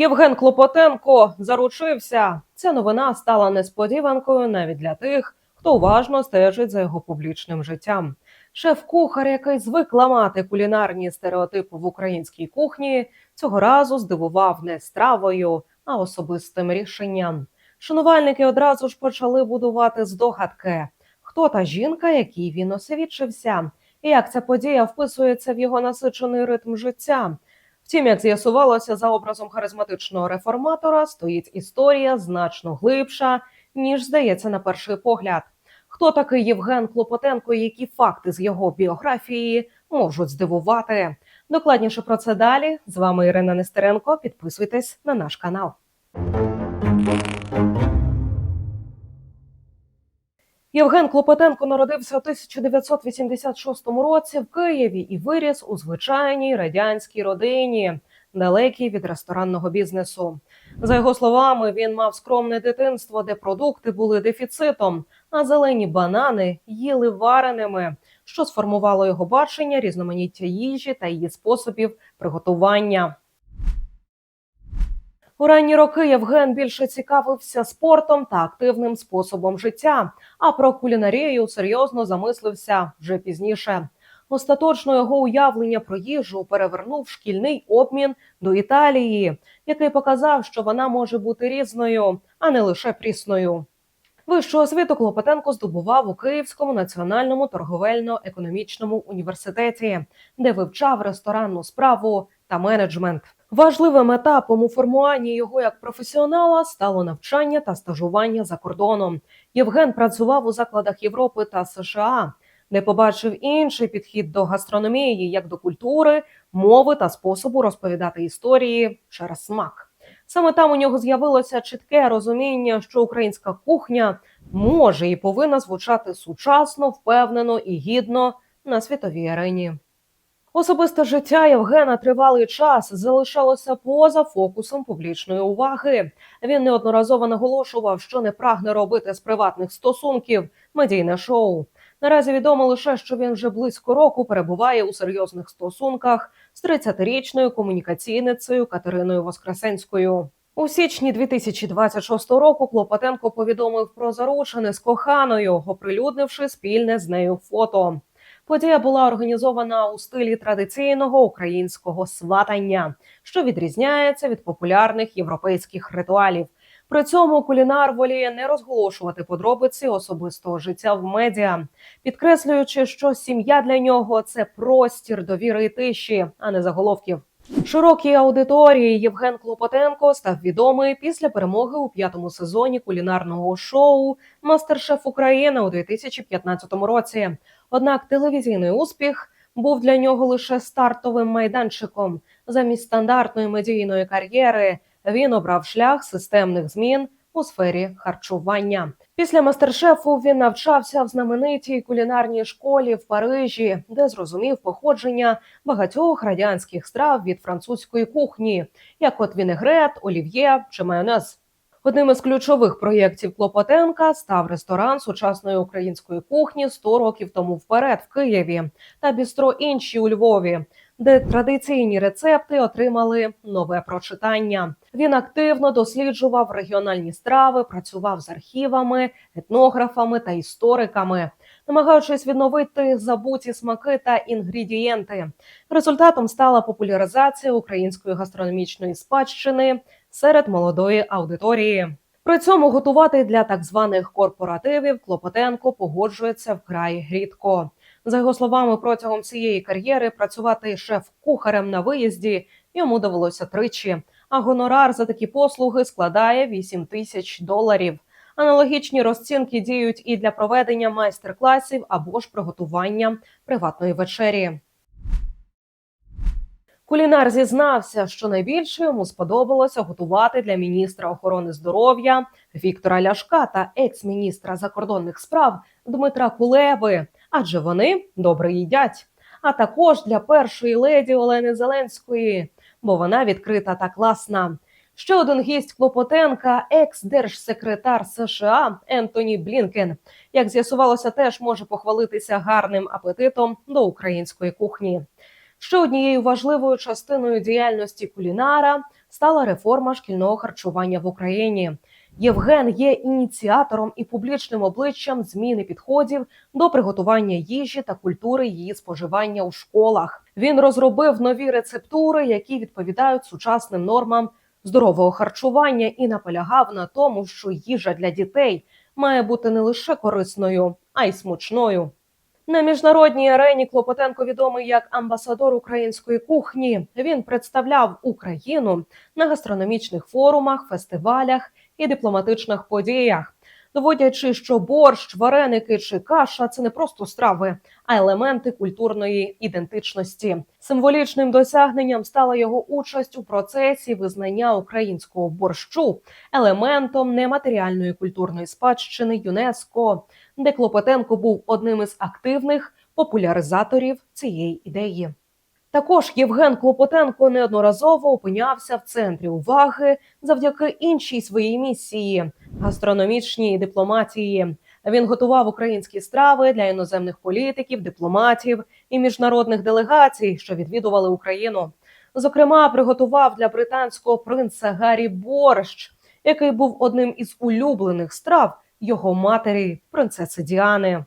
Євген Клопотенко заручився. Ця новина стала несподіванкою навіть для тих, хто уважно стежить за його публічним життям. Шеф-кухар, який звик ламати кулінарні стереотипи в українській кухні, цього разу здивував не стравою, а особистим рішенням. Шанувальники одразу ж почали будувати здогадки, хто та жінка, якій він освідчився, і як ця подія вписується в його насичений ритм життя. Втім, як з'ясувалося за образом харизматичного реформатора, стоїть історія значно глибша, ніж здається на перший погляд. Хто такий Євген Клопотенко, які факти з його біографії можуть здивувати? Докладніше про це далі. З вами Ірина Нестеренко. Підписуйтесь на наш канал. Євген Клопотенко народився у 1986 році в Києві і виріс у звичайній радянській родині, далекій від ресторанного бізнесу. За його словами, він мав скромне дитинство, де продукти були дефіцитом, а зелені банани їли вареними, що сформувало його бачення різноманіття їжі та її способів приготування. У ранні роки Євген більше цікавився спортом та активним способом життя, а про кулінарію серйозно замислився вже пізніше. Остаточно його уявлення про їжу перевернув шкільний обмін до Італії, який показав, що вона може бути різною, а не лише прісною. Вищу освіту Клопотенко здобував у Київському національному торговельно-економічному університеті, де вивчав ресторанну справу та менеджмент. Важливим етапом у формуванні його як професіонала стало навчання та стажування за кордоном. Євген працював у закладах Європи та США, де побачив інший підхід до гастрономії, як до культури, мови та способу розповідати історії через смак. Саме там у нього з'явилося чітке розуміння, що українська кухня може і повинна звучати сучасно, впевнено і гідно на світовій арені. Особисте життя Євгена тривалий час залишалося поза фокусом публічної уваги. Він неодноразово наголошував, що не прагне робити з приватних стосунків медійне шоу. Наразі відомо лише, що він вже близько року перебуває у серйозних стосунках з 30-річною комунікаційницею Катериною Воскресенською. У січні 2026 року Клопотенко повідомив про заручини з коханою, оприлюднивши спільне з нею фото. Подія була організована у стилі традиційного українського сватання, що відрізняється від популярних європейських ритуалів. При цьому кулінар воліє не розголошувати подробиці особистого життя в медіа, підкреслюючи, що сім'я для нього це простір довіри і тиші, а не заголовків. Широкій аудиторії Євген Клопотенко став відомий після перемоги у п'ятому сезоні кулінарного шоу Мастер-шеф України у 2015 році. Однак телевізійний успіх був для нього лише стартовим майданчиком. Замість стандартної медійної кар'єри він обрав шлях системних змін у сфері харчування. Після мастер-шефу він навчався в знаменитій кулінарній школі в Парижі, де зрозумів походження багатьох радянських страв від французької кухні, як от вінегрет, олів'є чи майонез. Одним із ключових проєктів Клопотенка став ресторан сучасної української кухні 100 років тому вперед в Києві та бістро інші у Львові, де традиційні рецепти отримали нове прочитання. Він активно досліджував регіональні страви, працював з архівами, етнографами та істориками, намагаючись відновити забуті смаки та інгредієнти. Результатом стала популяризація української гастрономічної спадщини серед молодої аудиторії. При цьому готувати для так званих корпоративів Клопотенко погоджується вкрай рідко. За його словами, протягом цієї кар'єри працювати шеф-кухарем на виїзді йому довелося тричі. А гонорар за такі послуги складає 8 тисяч доларів. Аналогічні розцінки діють і для проведення майстер-класів або ж приготування приватної вечері. Кулінар зізнався, що найбільше йому сподобалося готувати для міністра охорони здоров'я Віктора Ляшка та екс-міністра закордонних справ Дмитра Кулеби, адже вони добре їдять. А також для першої леді Олени Зеленської, бо вона відкрита та класна. Ще один гість Клопотенка, екс-держсекретар США Ентоні Блінкен, як з'ясувалося, теж може похвалитися гарним апетитом до української кухні. Ще однією важливою частиною діяльності кулінара стала реформа шкільного харчування в Україні. Євген є ініціатором і публічним обличчям зміни підходів до приготування їжі та культури її споживання у школах. Він розробив нові рецептури, які відповідають сучасним нормам здорового харчування, і наполягав на тому, що їжа для дітей має бути не лише корисною, а й смачною. На міжнародній арені Клопотенко відомий як амбасадор української кухні. Він представляв Україну на гастрономічних форумах, фестивалях і дипломатичних подіях, доводячи, що борщ, вареники чи каша це не просто страви, а елементи культурної ідентичності. Символічним досягненням стала його участь у процесі визнання українського борщу елементом нематеріальної культурної спадщини ЮНЕСКО, де Клопотенко був одним із активних популяризаторів цієї ідеї. Також Євген Клопотенко неодноразово опинявся в центрі уваги завдяки іншій своїй місії гастрономічній дипломатії. Він готував українські страви для іноземних політиків, дипломатів і міжнародних делегацій, що відвідували Україну. Зокрема, приготував для британського принца Гаррі борщ, який був одним із улюблених страв його матері, принцеси Діани.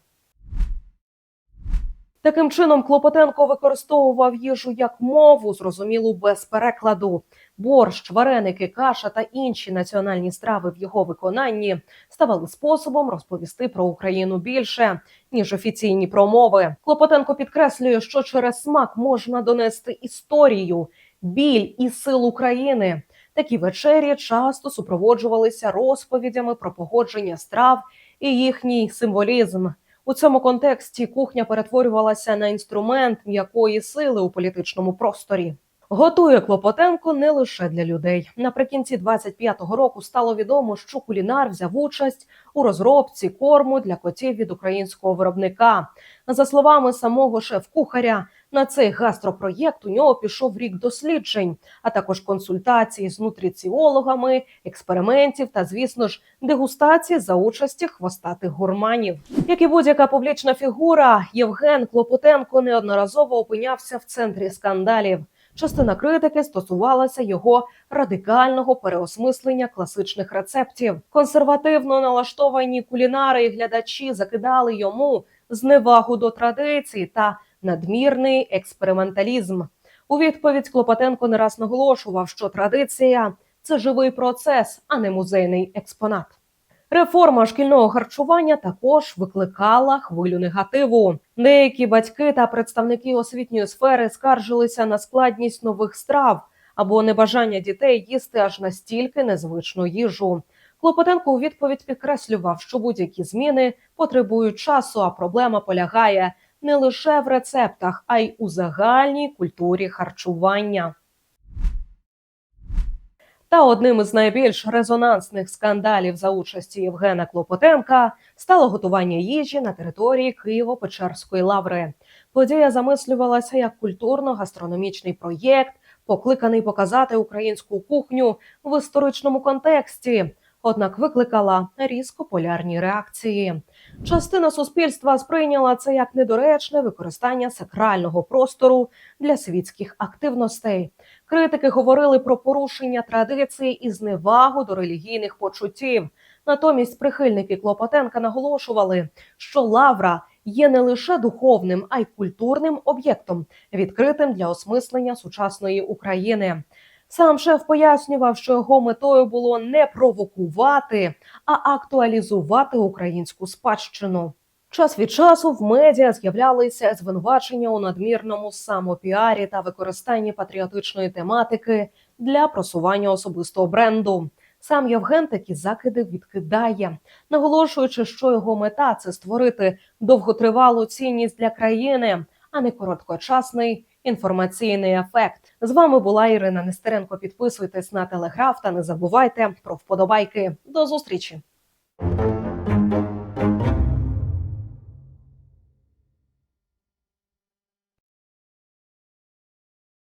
Таким чином, Клопотенко використовував їжу як мову, зрозумілу без перекладу. Борщ, вареники, каша та інші національні страви в його виконанні ставали способом розповісти про Україну більше ніж офіційні промови. Клопотенко підкреслює, що через смак можна донести історію, біль і сил України. Такі вечері часто супроводжувалися розповідями про погодження страв і їхній символізм. У цьому контексті кухня перетворювалася на інструмент м'якої сили у політичному просторі. Готує Клопотенко не лише для людей. Наприкінці 25-го року стало відомо, що кулінар взяв участь у розробці корму для котів від українського виробника. За словами самого шеф-кухаря, на цей гастропроєкт у нього пішов рік досліджень, а також консультації з нутриціологами, експериментів та, звісно ж, дегустації за участі хвостатих гурманів. Як і будь-яка публічна фігура, Євген Клопотенко неодноразово опинявся в центрі скандалів. Частина критики стосувалася його радикального переосмислення класичних рецептів. Консервативно налаштовані кулінари і глядачі закидали йому зневагу до традицій та надмірний експерименталізм. У відповідь Клопотенко не раз наголошував, що традиція це живий процес, а не музейний експонат. Реформа шкільного харчування також викликала хвилю негативу. Деякі батьки та представники освітньої сфери скаржилися на складність нових страв або небажання дітей їсти аж настільки незвичну їжу. Клопотенко у відповідь підкреслював, що будь-які зміни потребують часу, а проблема полягає не лише в рецептах, а й у загальній культурі харчування. Та одним із найбільш резонансних скандалів за участі Євгена Клопотенка стало готування їжі на території Києво-Печерської лаври. Подія замислювалася як культурно-гастрономічний проєкт, покликаний показати українську кухню в історичному контексті. Однак викликала різко полярні реакції. Частина суспільства сприйняла це як недоречне використання сакрального простору для світських активностей. Критики говорили про порушення традицій і зневагу до релігійних почуттів. Натомість прихильники Клопотенка наголошували, що лавра є не лише духовним, а й культурним об'єктом, відкритим для осмислення сучасної України. Сам шеф пояснював, що його метою було не провокувати, а актуалізувати українську спадщину. Час від часу в медіа з'являлися звинувачення у надмірному самопіарі та використанні патріотичної тематики для просування особистого бренду. Сам Євген такі закиди відкидає, наголошуючи, що його мета це створити довготривалу цінність для країни, а не короткочасний інформаційний ефект. З вами була Ірина Нестеренко. Підписуйтесь на телеграф та не забувайте про вподобайки. До зустрічі.